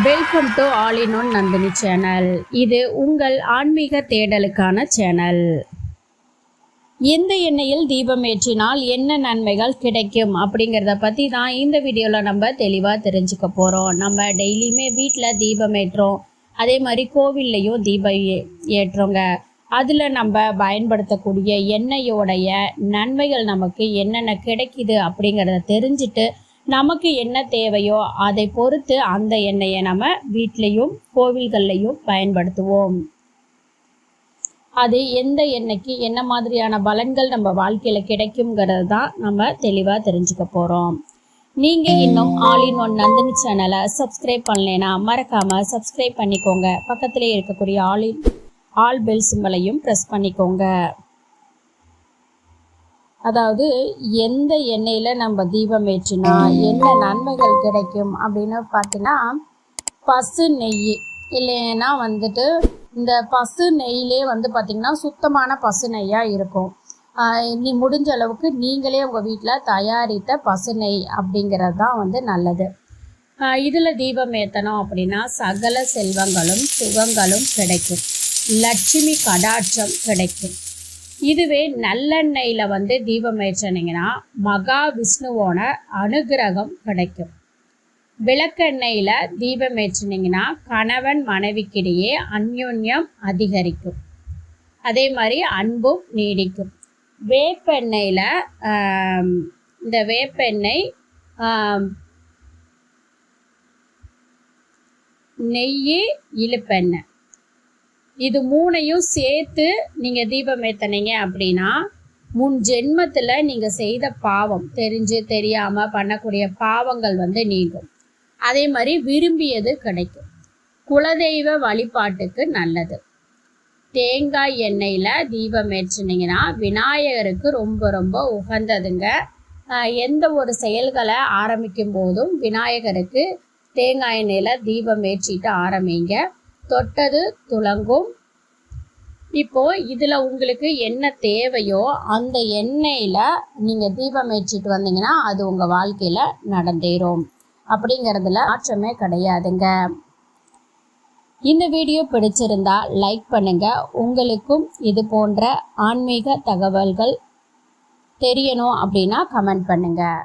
Welcome to all in one Nandini channel இது உங்கள் ஆன்மீக தேடலுக்கான சேனல் எந்த எண்ணெயில் தீபம் ஏற்றினால் என்ன நன்மைகள் கிடைக்கும் அப்படிங்கிறத பற்றி தான் இந்த வீடியோவில் நம்ம தெளிவாக தெரிஞ்சுக்க போகிறோம் நம்ம டெய்லியுமே வீட்டில் தீபம் ஏற்றோம் அதே மாதிரி கோவில்லையும் தீபம் ஏ அதில் நம்ம பயன்படுத்தக்கூடிய எண்ணெயோடைய நன்மைகள் நமக்கு என்னென்ன கிடைக்குது அப்படிங்கிறத தெரிஞ்சுட்டு நமக்கு என்ன தேவையோ அதை பொறுத்து அந்த எண்ணெயை நம்ம வீட்லேயும் கோவில்கள்லையும் பயன்படுத்துவோம். அது எந்த எண்ணெய்க்கு என்ன மாதிரியான பலன்கள் நம்ம வாழ்க்கையில் கிடைக்குங்கிறது தான் நம்ம தெளிவாக தெரிஞ்சுக்க போகிறோம் நீங்கள் இன்னும் ஆல் இன் ஒன் நந்தினி சேனலை சப்ஸ்கிரைப் பண்ணலைன்னா மறக்காமல் சப்ஸ்கிரைப் பண்ணிக்கோங்க. பக்கத்திலே இருக்கக்கூடிய ஆல் இன் ஆல் பெல் சிம்பலையும் ப்ரெஸ் பண்ணிக்கோங்க. அதாவது எந்த எண்ணெயில் நம்ம தீபம் ஏற்றினா என்ன நன்மைகள் கிடைக்கும் அப்படின்னு பார்த்தீங்கன்னா பசு நெய். இல்லைன்னா வந்துட்டு இந்த பசு நெய்யிலே வந்து பார்த்திங்கன்னா சுத்தமான பசு நெய்யாக இருக்கும். நீ முடிஞ்ச அளவுக்கு நீங்களே உங்கள் வீட்டில் தயாரித்த பசு நெய் அப்படிங்கிறது தான் வந்து நல்லது. இதில் தீபம் ஏற்றணும் அப்படின்னா சகல செல்வங்களும் சுகங்களும் கிடைக்கும். லட்சுமி கடாட்சம் கிடைக்கும். இதுவே நல்லெண்ணெயில் வந்து தீபம் ஏற்றினீங்கன்னா மகா விஷ்ணுவோட அனுகிரகம் கிடைக்கும். விளக்கெண்ணெயில் தீபம் ஏற்றினீங்கன்னா கணவன் மனைவிக்கிடையே அந்யோன்யம் அதிகரிக்கும். அதே மாதிரி அன்பும் நீடிக்கும். வேப்பெண்ணெயில் இந்த வேப்பெண்ணெய் நெய் இழுப்பெண்ணெய் இது மூணையும் சேர்த்து நீங்கள் தீபம் ஏற்றினீங்க அப்படின்னா முன் ஜென்மத்தில் நீங்கள் செய்த பாவம் தெரிஞ்சு தெரியாமல் பண்ணக்கூடிய பாவங்கள் வந்து நீங்கும். அதே மாதிரி விரும்பியது கிடைக்கும். குலதெய்வ வழிபாட்டுக்கு நல்லது. தேங்காய் எண்ணெயில் தீபம் ஏற்றினீங்கன்னா விநாயகருக்கு ரொம்ப ரொம்ப உகந்ததுங்க. எந்த ஒரு செயல்களை ஆரம்பிக்கும் போதும் விநாயகருக்கு தேங்காய் எண்ணெயில் தீபம் ஏற்றிட்டு ஆரம்பிங்க. தொட்டது துலங்கும் இப்போ இதில் உங்களுக்கு என்ன தேவையோ அந்த எண்ணெயில் நீங்கள் தீபம் ஏற்றிட்டு வந்தீங்கன்னா அது உங்கள் வாழ்க்கையில் நடந்தேறும். அப்படிங்கிறதுல மாற்றமே கிடையாதுங்க. இந்த வீடியோ பிடிச்சிருந்தா லைக் பண்ணுங்க. உங்களுக்கும் இது போன்ற ஆன்மீக தகவல்கள் தெரியணும் அப்படின்னா கமெண்ட் பண்ணுங்கள்